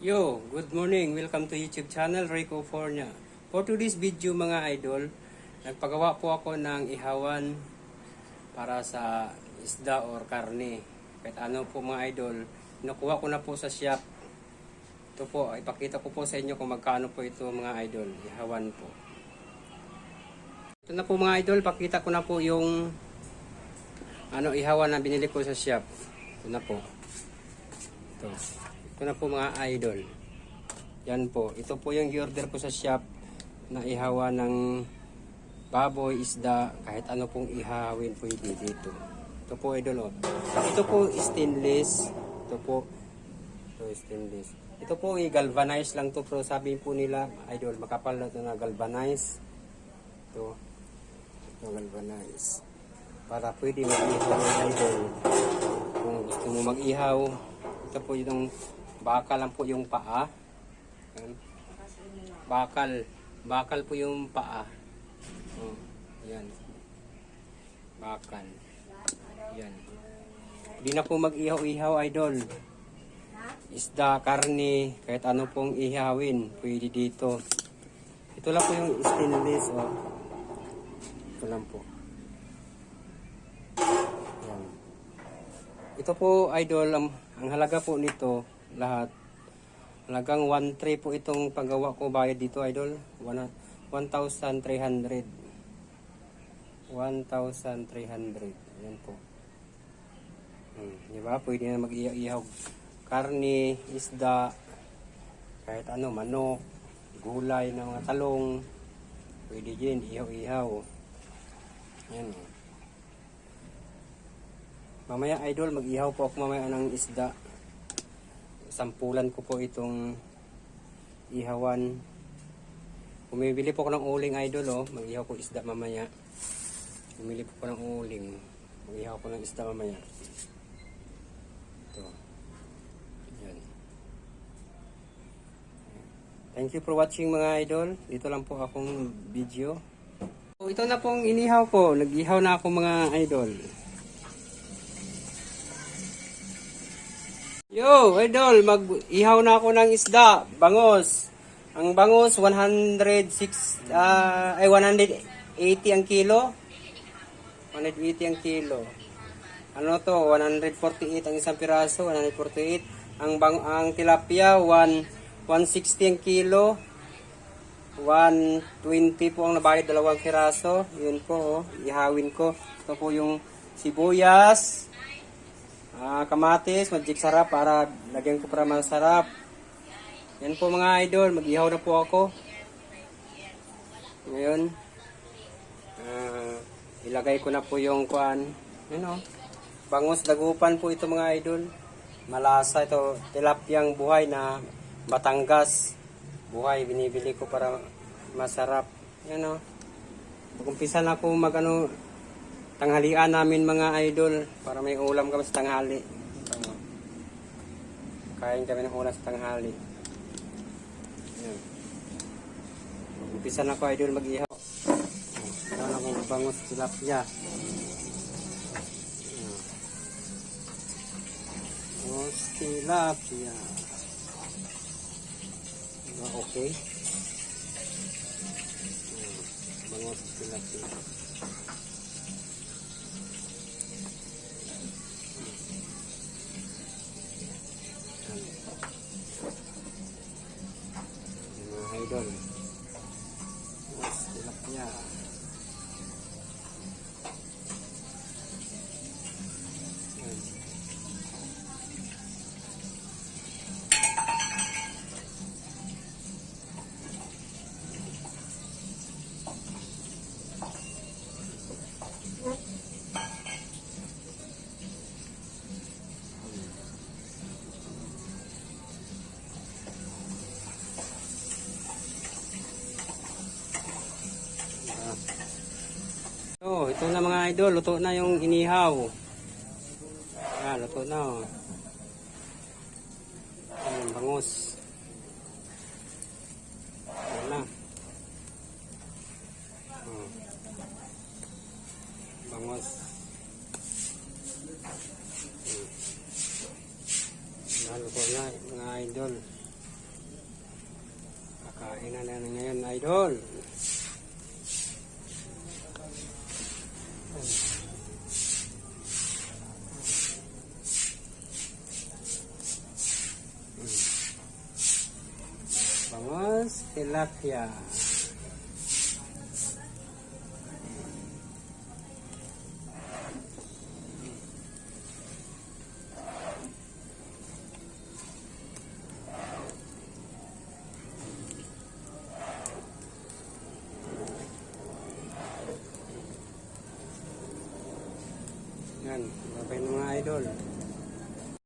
Yo, good morning. Welcome to YouTube channel Rico Fornia. For today's video mga idol, nagpagawa po ako ng ihawan para sa isda or karne. Kahit ano po mga idol, nakuha ko na po sa shop. Ito po, ipakita ko po sa inyo kung magkano po ito mga idol, ihawan po. Ito na po mga idol, pakita ko na po yung ano ihawan na binili ko sa shop. Ito na po. Ito. Ito na po mga idol. Yan po. Ito po yung i-order ko sa shop na ihawa ng baboy, isda, kahit ano pong ihawin pwede dito. Ito po idol oh. Ito po stainless. Ito po. Ito stainless. Ito po i-galvanize lang to pero sabi po nila idol makapal na ito na galvanize. Ito. Ito galvanize. Para pwede mag-ihaw idol. Kung gusto mo mag-ihaw, ito po yung bakal lang po yung paa. Bakal. Bakal po yung paa. Oh, yan. Bakal. Yan. Hindi na po mag-ihaw-ihaw, idol. Isda, karne, kahit ano pong ihawin, pwede dito. Ito lang po yung stainless, oh. Ito lang po. Yan. Ito po, idol, ang, ang halaga po nito, lahat, halagang 1.3 po itong paggawa ko bayad dito, idol. One- 1,300. 1,300. Yan po. Hmm, di ba? Pwede na mag-ihaw karne, isda, kahit ano, manok, gulay ng mga talong. Pwede din, ihaw-ihaw. Yan. Mamaya idol, mag-ihaw po ako mamaya ng isda. Sampulan ko po itong ihawan. Bumibili po ako ng uling idol oh. Mag-ihaw ko isda mamaya. Bumili po ako ng uling. Mag-ihaw ko ng isda mamaya. Ito. Yan. Thank you for watching mga idol. Dito lang po akong video. So, ito na pong inihaw ko. Nag-ihaw na ako mga idol. Yo, idol, mag-ihaw na ako ng isda, bangos. Ang bangos 106 ah, ay 180 ang kilo. 180 ang kilo. Ano to? 148 ang isang piraso, 148. Ang bang ang tilapia 1 160 ang kilo. 120 po ang nabayad dalawang piraso. Yun po, oh. ihawin ko. Ito po yung sibuyas, Ah, kamatis, magic sarap para lagyan ko para masarap. Yan po mga idol, mag-ihaw na po ako. Ngayon, ah, ilagay ko na po yung kuan. Yun o. Bangus dagupan po ito mga idol. Malasa ito, tilapyang buhay na Batangas. Buhay, binibili ko para masarap. Yan o. Pag-umpisa na ako mag ano, tanghalian namin mga idol para may ulam kami sa tanghali. Kain kami ng ulam sa tanghali. Yan. Umpisa na ko idol mag-ihaw. Ito na akong bangos tilapia. Yan. Bangos tilapia. Diba okay? Yan. Bangos tilapia. Ito na mga idol, luto na yung inihaw. Yan, luto na oh. Ayan, bangus. Yan na. Oh. Bangus. Hmm. Yan, luto na mga idol. Kain na na ngayon, idol. Vamos, tilapia.